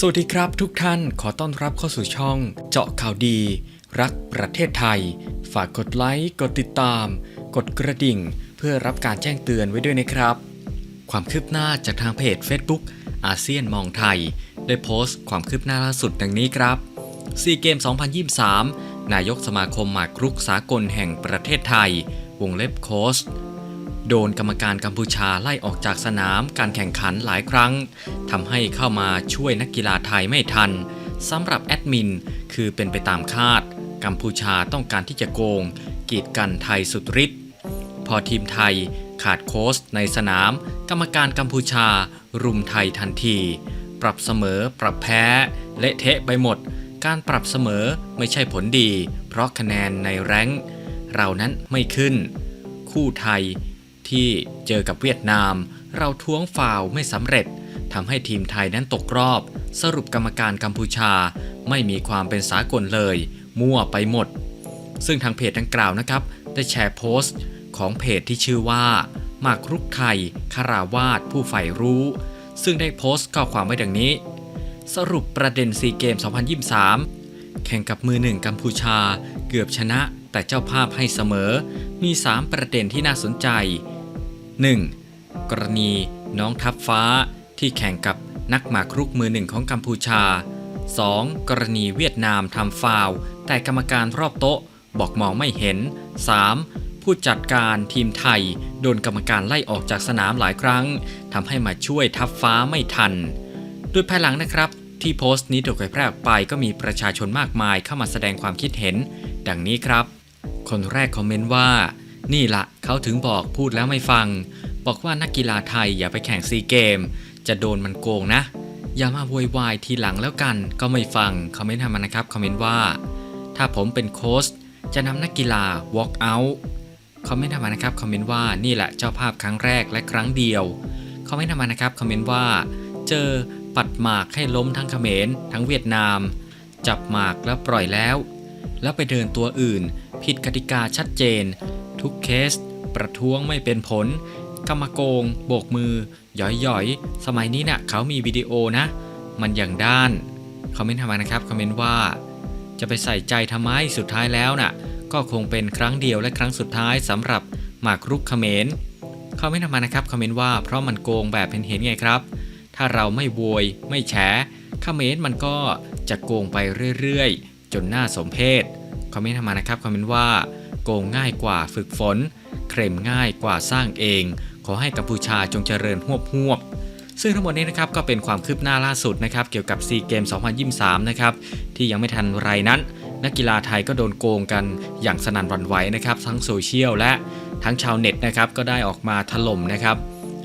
สวัสดีครับทุกท่านขอต้อนรับเข้าสู่ช่อง เจาะข่าวดี รักประเทศไทย ฝากกดไลค์ กดติดตาม กดกระดิ่ง เพื่อรับการแจ้งเตือนไว้ด้วยนะครับ ความคืบหน้าจากทางเพจ Facebook อาเซียนมองไทย ได้โพสต์ความคืบหน้าล่าสุดดังนี้ครับซีเกม 2023 นายกสมาคมหมากรุกสากลแห่งประเทศไทย วงเล็บโค้ช โดนกรรมการกัมพูชาไล่ออกจากสนามการแข่งขันหลายครั้งทำให้เข้ามาช่วยนักกีฬาไทยไม่ทันสำหรับแอดมินคือเป็นไปตามคาด กัมพูชาต้องการที่จะโกง กีดกันไทยสุดฤทธิ์พอทีมไทยขาดโค้ชในสนาม กรรมการกัมพูชา รุมไทยทันที ปรับเสมอปรับแพ้ เละเทะไปหมด การปรับเสมอไม่ใช่ผลดี เพราะคะแนนในแรงค์เรานั้นไม่ขึ้น คู่ไทย ที่เจอกับเวียดนาม เราท้วงฟาวไม่สำเร็จทำให้ทีมไทยนั้นตกรอบ สรุปกรรมการกัมพูชา ไม่มีความเป็นสากลเลย มั่วไปหมด ซึ่งทางเพจดังกล่าวนะครับ ได้แชร์โพสต์ ของเพจที่ชื่อว่าหมากรุกไทยคาราวาสผู้ใฝ่รู้ ซึ่งได้โพสต์ข้อความไว้ดังนี้ สรุปประเด็นซีเกม 2023 แข่งกับมือหนึ่งกัมพูชา เกือบชนะแต่เจ้าภาพให้เสมอ มี 3 ประเด็นที่น่าสนใจ 1. กรณีน้องทัพฟ้าที่แข่งกับนักหมากรุกมือหนึ่งของกัมพูชา 2. กรณีเวียดนามทำฟาวแต่กรรมการรอบโต๊ะบอกมองไม่เห็น 3. ผู้จัดการทีมไทย โดนกรรมการไล่ออกจากสนามหลายครั้งทำให้มาช่วยทัพฟ้าไม่ทัน โดยภายหลังนะครับ ที่โพสต์นี้ถูกเผยแพร่ออกไปก็มีประชาชนมากมายเข้ามาแสดงความคิดเห็น ดังนี้ครับ คนแรกคอมเมนต์ว่า นี่ละเขาถึงบอกพูดแล้วไม่ฟัง บอกว่านักกีฬาไทยอย่าไปแข่งซีเกม จะโดนมันโกงนะ อย่ามาโวยวายทีหลังแล้วกัน ก็ไม่ฟังคอมเมนต์ทำมานะครับคอมเมนต์ว่า ถ้าผมเป็นโค้ชจะนำนักกีฬา walk out คอมเมนต์ทำมานะครับคอมเมนต์ว่านี่แหละเจ้าภาพครั้งแรกและครั้งเดียวคอมเมนต์ทำมานะครับคอมเมนต์ว่า เจอปัดหมากให้ล้มทั้งเขมรทั้งเวียดนาม จับหมากแล้วปล่อยแล้ว แล้วไปเดินตัวอื่น ผิดกติกาชัดเจน ทุกเคส ประท้วงไม่เป็นผลกรรมโกง โบกมือ หย่อยๆ สมัยนี้นะ่ะเขามีวิดีโอนะ มันอย่างด้าน คอมเมนต์ทำมานะครับ คอมเมนต์ว่า จะไปใส่ใจทำไมสุดท้ายแล้วน่ะ ก็คงเป็นครั้งเดียวและครั้งสุดท้ายสำหรับหมากรุกเขมรคอมเมนต์ทำมานะครับ คอมเมนต์ว่าเพราะมันโกงแบบเห็นเห็นๆไงครับ ถ้าเราไม่โวย ไม่แฉเขมรมันก็จะโกงไปเรื่อยๆ จนน่าสมเพชคอมเมนต์ทำมานะครับ คอมเมนต์ว่า โกงง่ายกว่าฝึกฝน เคลมง่ายกว่าสร้างเอง ขอให้กัมพูชาจงเจริญหวบหวบซึ่งทั้งหมดนี้นะครับก็เป็นความคืบหน้าล่าสุดนะครับเกี่ยวกับซีเกม 2023 นะครับที่ยังไม่ทันไรนั้น นักกีฬาไทยก็โดนโกงกันอย่างสนั่นหวันไหวนะครับทั้งโซเชียลและทั้งชาวเน็ตนะครับก็ได้ออกมาถล่มนะครับ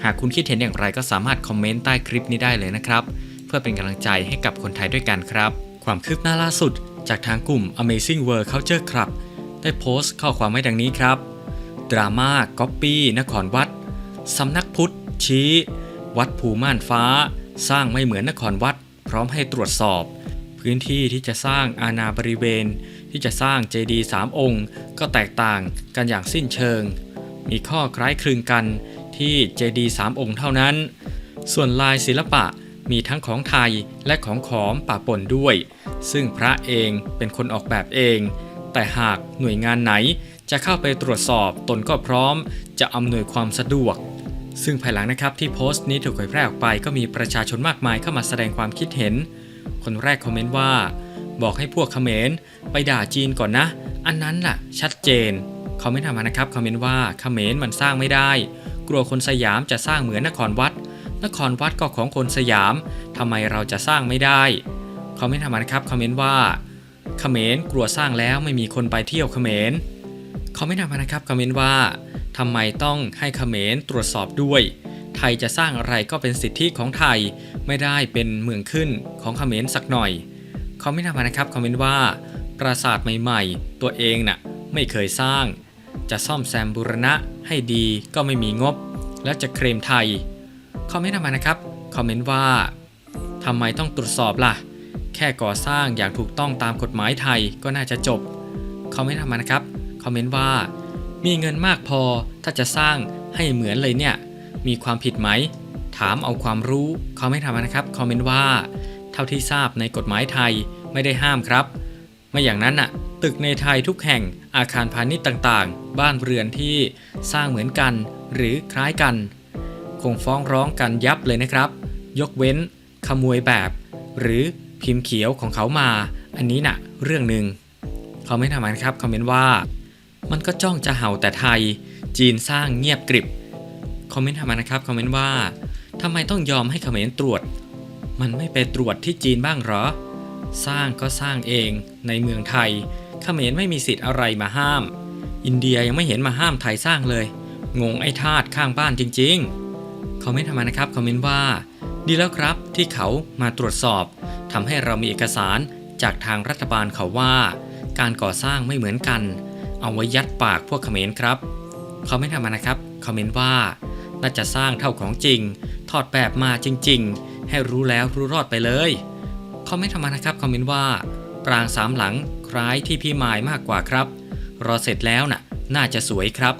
หากคุณคิดเห็นอย่างไรก็สามารถคอมเมนต์ใต้คลิปนี้ได้เลยนะครับ เพื่อเป็นกำลังใจให้กับคนไทยด้วยกันครับ ความคืบหน้าล่าสุด จากทางกลุ่ม Amazing World Culture Club ได้โพสต์ข้อความไว้ดังนี้ครับ ดราม่าก๊อปปี้นครวัดสำนักพุทธชี้ วัดภูม่านฟ้า สร้างไม่เหมือนนครวัด พร้อมให้ตรวจสอบ พื้นที่ที่จะสร้างอาณาบริเวณ ที่จะสร้างเจดีย์สามองค์ ก็แตกต่างกันอย่างสิ้นเชิง มีข้อคล้ายคลึงกันที่เจดีย์สามองค์เท่านั้น ส่วนลายศิลปะมีทั้งของไทยและของขอมป่าปนด้วย ซึ่งพระเองเป็นคนออกแบบเอง แต่หากหน่วยงานไหนจะเข้าไปตรวจสอบตนก็พร้อม จะอำนวยความสะดวก ซึ่งภายหลังนะครับที่โพสต์นี้ถูกเผยแพร่ออกไปก็มีประชาชนมากมายเข้ามาแสดงความคิดเห็น คนแรกคอมเมนต์ว่า บอกให้พวกเขมรไปด่าจีนก่อนนะ อันนั้นล่ะ ชัดเจนคอมเมนต์ทำมานะครับคอมเมนต์ว่าเขมรมันสร้างไม่ได้ กลัวคนสยามจะสร้างเหมือนนครวัด นครวัดก็ของคนสยามทำไมเราจะสร้างไม่ได้คอมเมนต์ทำมานะครับคอมเมนต์ว่า เขมรกลัวสร้างแล้วไม่มีคนไปเที่ยวเขมรคอมเมนต์ทำมานะครับคอมเมนต์ว่าทำไมต้องให้เขมรตรวจสอบด้วย ไทยจะสร้างอะไรก็เป็นสิทธิของไทยไม่ได้เป็นเมืองขึ้นของเขมรสักหน่อยคอมเมนต์ทำมานะครับคอมเมนต์ว่า ปราสาทใหม่ๆ ตัวเองน่ะไม่เคยสร้าง จะซ่อมแซมบูรณะให้ดีก็ไม่มีงบ และจะเคลมไทยคอมเมนต์ทำมานะครับคอมเมนต์ว่าทำไมต้องตรวจสอบล่ะ แค่ก่อสร้างอย่างถูกต้องตามกฎหมายไทยก็น่าจะจบคอมเมนต์ทำมานะครับคอมเมนต์ว่า มีเงินมากพอถ้าจะสร้างให้เหมือนเลยเนี่ย มีความผิดไหม ถามเอาความรู้คอมเมนต์ทำมานะครับคอมเมนต์ว่า เท่าที่ทราบในกฎหมายไทยไม่ได้ห้ามครับ ไม่อย่างนั้นน่ะตึกในไทยทุกแห่งอาคารพาณิชย์ต่างๆ บ้านเรือนที่สร้างเหมือนกันหรือคล้ายกัน คงฟ้องร้องกันยับเลยนะครับ ยกเว้น ขโมยแบบ หรือ พิมพ์เขียวของเขามา อันนี้น่ะ เรื่องหนึ่งเขาไม่ทำนะครับคอมเมนต์ว่า มันก็จ้องจะเห่าแต่ไทย จีนสร้างเงียบกริบคอมเมนต์ทำมานะครับคอมเมนต์ว่าทำไมต้องยอมให้เขมรตรวจ มันไม่ไปตรวจที่จีนบ้างหรอ สร้างก็สร้างเองในเมืองไทย เขมรไม่มีสิทธิ์อะไรมาห้าม อินเดียยังไม่เห็นมาห้ามไทยสร้างเลย งงไอ้ทาสข้างบ้านจริงๆ คอมเมนต์ทำมนะครับ คอมเมนต์ว่า ดีแล้วครับที่เขามาตรวจสอบ ทำให้เรามีเอกสารจากทางรัฐบาลเขาว่า การก่อสร้างไม่เหมือนกัน เอาไว้ยัดปากพวกเขมรครับเขาไม่ทำมานะครับคอมเมนต์ว่าน่าจะสร้างเท่าของจริง ถอดแบบมาจริง ๆ ให้รู้แล้วรู้รอดไปเลยเขาไม่ทำมานะครับคอมเมนต์ว่าปรางสามหลังคล้ายที่พี่มายมากกว่าครับ รอเสร็จแล้วน่ะ น่าจะสวยครับ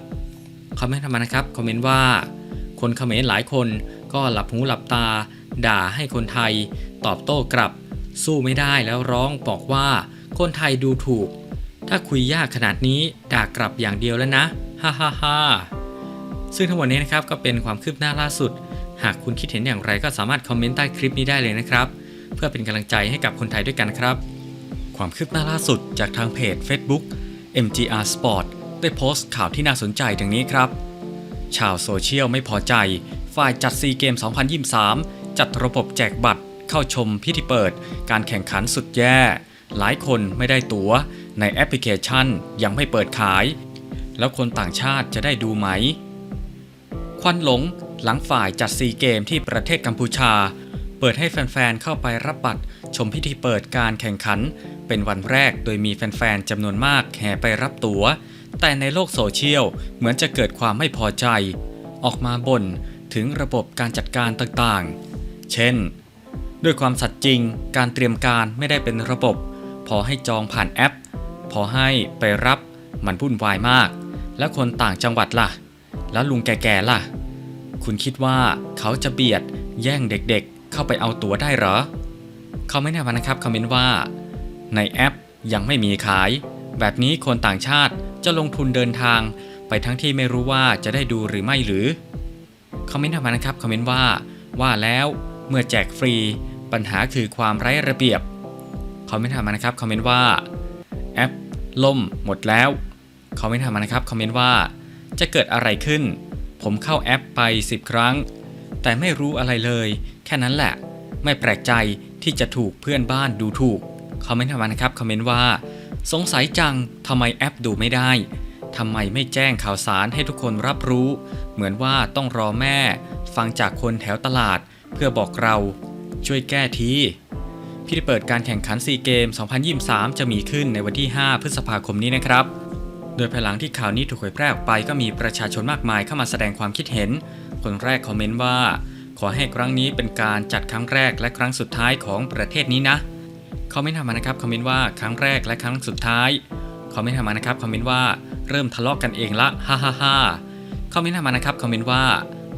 เขาไม่ทำมานะครับคอมเมนต์ว่า คนเขมรหลายคนก็หลับหูหลับตา ด่าให้คนไทย ตอบโต้กลับ สู้ไม่ได้แล้วร้องบอกว่า คนไทยดูถูก ถ้าคุยยากขนาดนี้ด่ากลับอย่างเดียวแล้วนะฮ่าฮ่าฮ่าซึ่งทั้งหมดนี้นะครับก็เป็นความคืบหน้าล่าสุด หากคุณคิดเห็นอย่างไรก็สามารถคอมเมนต์ใต้คลิปนี้ได้เลยนะครับ เพื่อเป็นกำลังใจให้กับคนไทยด้วยกันครับ ความคืบหน้าล่าสุดจากทางเพจ Facebook MGR Sport ได้โพสต์ข่าวที่น่าสนใจดังนี้ครับ ชาวโซเชียลไม่พอใจ ฝ่ายจัดซีเกม 2023 จัดระบบแจกบัตร เข้าชมพิธีเปิด การแข่งขันสุดแย่ หลายคนไม่ได้ตั๋ว ในแอปพลิเคชันยังไม่เปิดขาย แล้วคนต่างชาติจะได้ดูไหม ควันหลงหลังฝ่ายจัดซีเกมที่ประเทศกัมพูชา เปิดให้แฟนๆ เข้าไปรับบัตร ชมพิธีเปิดการแข่งขัน เป็นวันแรกโดยมีแฟนๆจำนวนมากแห่ไปรับตัว๋ว แต่ในโลกโซเชียลเหมือนจะเกิดความไม่พอใจ ออกมาบ่นถึงระบบการจัดการต่างๆ เช่น ด้วยความสัตย์จริง การเตรียมการไม่ได้เป็นระบบ พอให้จองผ่านแอป พอให้ไปรับมันวุ่นวายมาก แล้วคนต่างจังหวัดล่ะ แล้วลุงแก่ๆล่ะ คุณคิดว่าเขาจะเบียดแย่งเด็กๆ เข้าไปเอาตั๋วได้เหรอ เขาไม่แน่นะครับคอมเมนต์ว่า ในแอปยังไม่มีขาย แบบนี้คนต่างชาติจะลงทุนเดินทาง ไปทั้งที่ไม่รู้ว่าจะได้ดูหรือไม่หรือคอมเมนต์มานะครับคอมเมนต์ว่าว่าแล้วเมื่อแจกฟรี ปัญหาคือความไร้ระเบียบคอมเมนต์ทำมานะครับคอมเมนต์ว่าแอปล่มหมดแล้วคอมเมนต์ทำมานะครับคอมเมนต์ว่าจะเกิดอะไรขึ้น ผมเข้าแอปไป 10 ครั้ง แต่ไม่รู้อะไรเลย แค่นั้นแหละ ไม่แปลกใจที่จะถูกเพื่อนบ้านดูถูกคอมเมนต์ทำมานะครับคอมเมนต์ว่า สงสัยจังทำไมแอปดูไม่ได้ทำไมไม่แจ้งข่าวสารให้ทุกคนรับรู้ เหมือนว่าต้องรอแม่ ฟังจากคนแถวตลาด เพื่อบอกเรา ช่วยแก้ทีพิธีเปิดการแข่งขันซีเกม 2023 จะมีขึ้นในวันที่ 5 พฤษภาคมนี้นะครับ โดยภายหลังที่ข่าวนี้ถูกเผยแพร่ออกไปก็มีประชาชนมากมายเข้ามาแสดงความคิดเห็น คนแรกคอมเมนต์ว่า ขอให้ครั้งนี้เป็นการจัดครั้งแรกและครั้งสุดท้ายของประเทศนี้นะคอมเมนต์ทำมานะครับคอมเมนต์ว่าครั้งแรกและครั้งสุดท้ายคอมเมนต์ทำมานะครับคอมเมนต์ว่าเริ่มทะเลาะกกันเองละฮ่าฮ่าฮ่าคอมเมนต์ทำมานะครับคอมเมนต์ว่า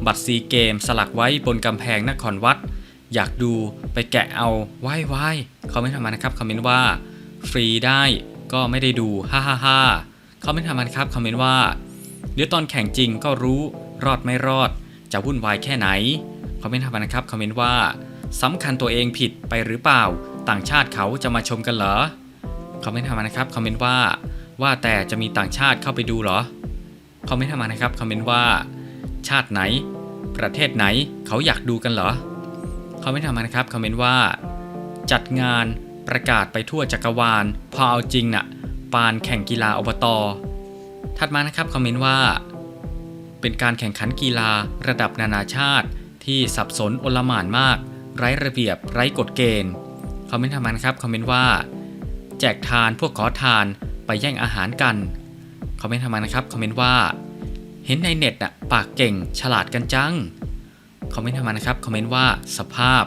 บัตรซีเกมสลักไว้บนกำแพงนครวัด อยากดูไปแกะเอาว้ไว้คอมเมนต์ทำมานะครับคอมเมนต์ว่าฟรีได้ก็ไม่ได้ดูฮ่าฮ่าฮ่าคอมเมนต์ทำมานะครับคอมเมนต์ว่าเดี๋ยวตอนแข่งจริงก็รู้รอดไม่รอด จะวุ่นวายแค่ไหนคอมเมนต์ทำมานะครับคอมเมนต์ว่าสำคัญตัวเองผิดไปหรือเปล่า ต่างชาติเขาจะมาชมกันเหรอคอมเมนต์ทำมานะครับคอมเมนต์ว่าว่าแต่จะมีต่างชาติเข้าไปดูเหรอคอมเมนต์ทำมานะครับคอมเมนต์ว่า ชาติไหน ประเทศไหนเขาอยากดูกันเหรอ คอมเมนต์ทำมานะครับคอมเมนต์ว่า จัดงานประกาศไปทั่วจักรวาล พอเอาจริงน่ะปานแข่งกีฬาอบต ถัดมานะครับคอมเมนต์ว่า เป็นการแข่งขันกีฬาระดับนานาชาติ ที่สับสนโอลหม่านมาก ไร้ระเบียบ ไร้กฎเกณฑ์คอมเมนต์ทำมานะครับคอมเมนต์ว่า แจกทานพวกขอทานไปแย่งอาหารกันคอมเมนต์ทำมานะครับคอมเมนต์ว่า เห็นในเน็ตอะปากเก่งฉลาดกันจัง คอมเมนต์ทำมานะครับคอมเมนต์ว่าสภาพ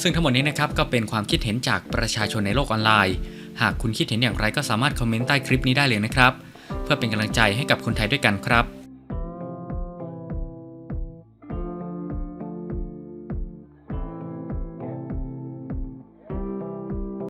ซึ่งทั้งหมดนี้นะครับก็เป็นความคิดเห็นจากประชาชนในโลกออนไลน์ หากคุณคิดเห็นอย่างไรก็สามารถคอมเมนต์ใต้คลิปนี้ได้เลยนะครับ เพื่อเป็นกำลังใจให้กับคนไทยด้วยกันครับ